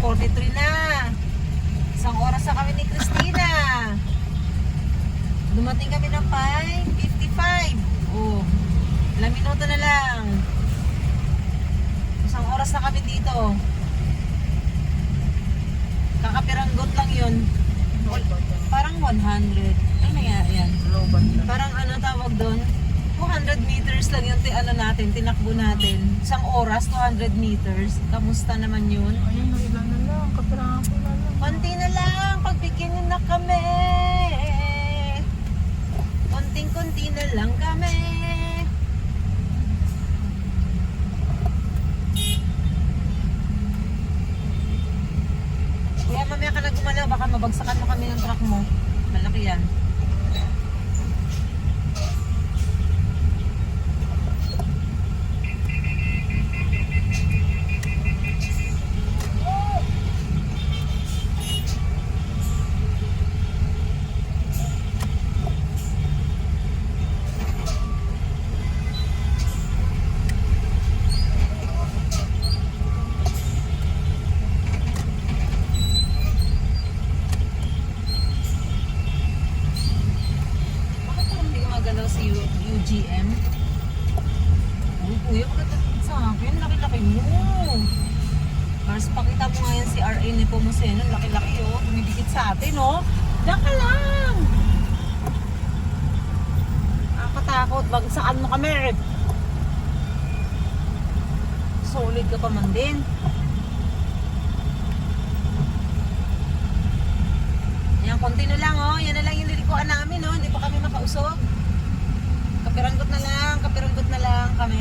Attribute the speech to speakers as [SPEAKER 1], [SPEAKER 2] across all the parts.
[SPEAKER 1] 1.43 na. Isang oras na kami ni Christina. Dumating kami ng 5.55. Oh, ilang minuto na lang. Isang oras na kami dito. Kakapiranggot lang yun. Parang 100. Ano nga yan? Parang ano tawag doon? 200 meters lang yung ti- ano natin, tinakbo natin. Isang oras, 200 meters. Kamusta naman yun?
[SPEAKER 2] Ayun, na ilan na lang. Kapirahan ko na lang.
[SPEAKER 1] Konti na lang, pagbigyan nyo na kami. Konting-konti na lang kami. Kaya mamaya ka na gumalaw, baka mabagsakan mo kami ng truck mo. Malaki yan. Bakit parang si U- UGM? Uy, kuya, pagkatapos sa akin, laki-laki mo. Mars, pakita mo nga yan si RA ni Pomoseno. Laki-laki, oh. Tumidikit sa atin, oh. Diyan ka lang. Nakatakot. Bagsakan mo kami. Solid ka pa man din. Yan, konti na lang, oh. Yan na lang yung lilikuan namin, oh. Hindi pa kami makausog. Kapiranggot na lang, kapiranggot na lang kami.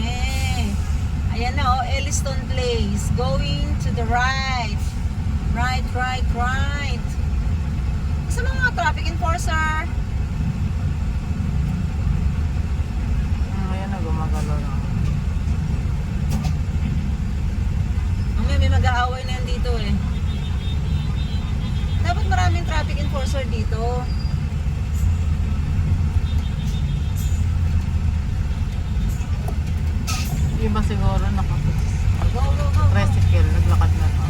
[SPEAKER 1] Ayan na, oh. Elliston Place. Going to the right. Right, right, right. Sa mga traffic enforcer.
[SPEAKER 2] Hmm, Ayan na, gumagalaw na.
[SPEAKER 1] Mamaya may mag-aaway na yan dito, eh. Dapat maraming traffic enforcer dito.
[SPEAKER 2] Yung iba siguro
[SPEAKER 1] go.
[SPEAKER 2] Tricycle, naglakad na no.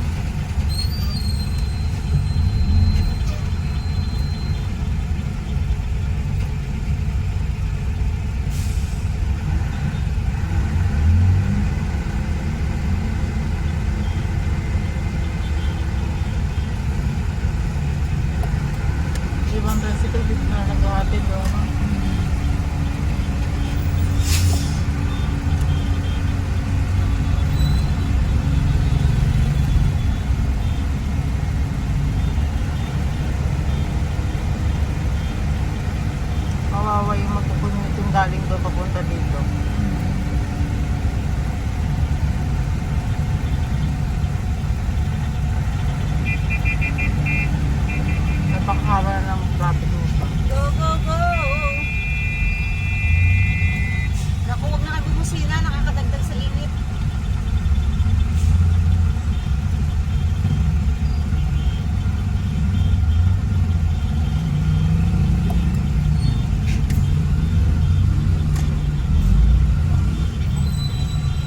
[SPEAKER 2] Ibang tricycle dito na naghahatid doon. Kawawa yung magpupunit yung galing doon papunta dito. Napakahaba na ng traffic nito.
[SPEAKER 1] Go, go, go! Naku, huwag na kayo bumusina. Nakakadagdag sa init.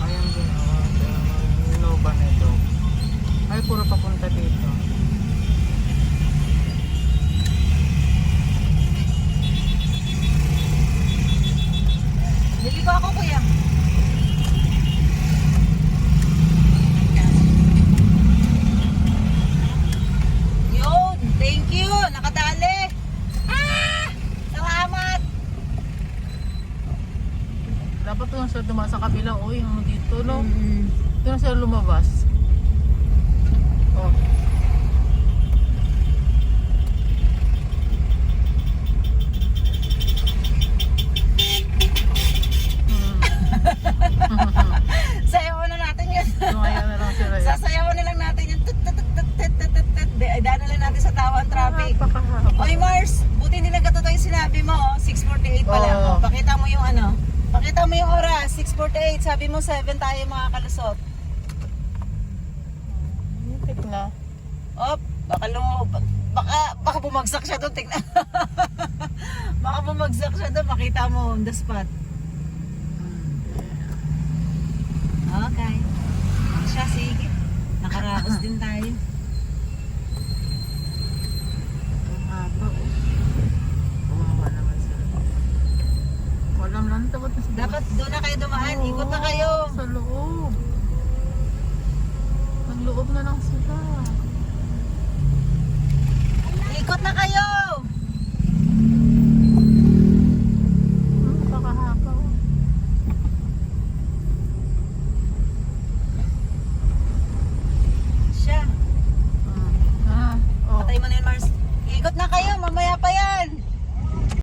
[SPEAKER 2] Ayan din, oh, yung Nova nito. Ay, puro papunta dito.
[SPEAKER 1] Liliko ako, kuya. Yun, thank you. Nakadali. Ah! Salamat.
[SPEAKER 2] Dapat dumaan sa kabila. O, yung dito, no?
[SPEAKER 1] Mm.
[SPEAKER 2] Doon sila lumabas. Oh.
[SPEAKER 1] Sayawan na natin yun. Sasayawan na lang natin yun. Daan na lang natin sa tawan traffic. Oy Mars, buti hindi nagkatotoo yung sinabi mo. oh. 6.48 pa lang. Oh, pakita mo yung ano. Pakita mo yung oras. 6.48. Sabi mo 7 tayo mga kalusot.
[SPEAKER 2] Muntik na.
[SPEAKER 1] Op, baka lumo, baka, baka bumagsak siya doon. Tingnan. baka bumagsak siya doon. Makita mo on the spot. Okay. Siya, sige. Nakaraos din tayo. Bakit doon na kayo dumaan? Ikot na kayo.
[SPEAKER 2] Sa loob. Ang loob na lang sila.
[SPEAKER 1] Ikot na kayo.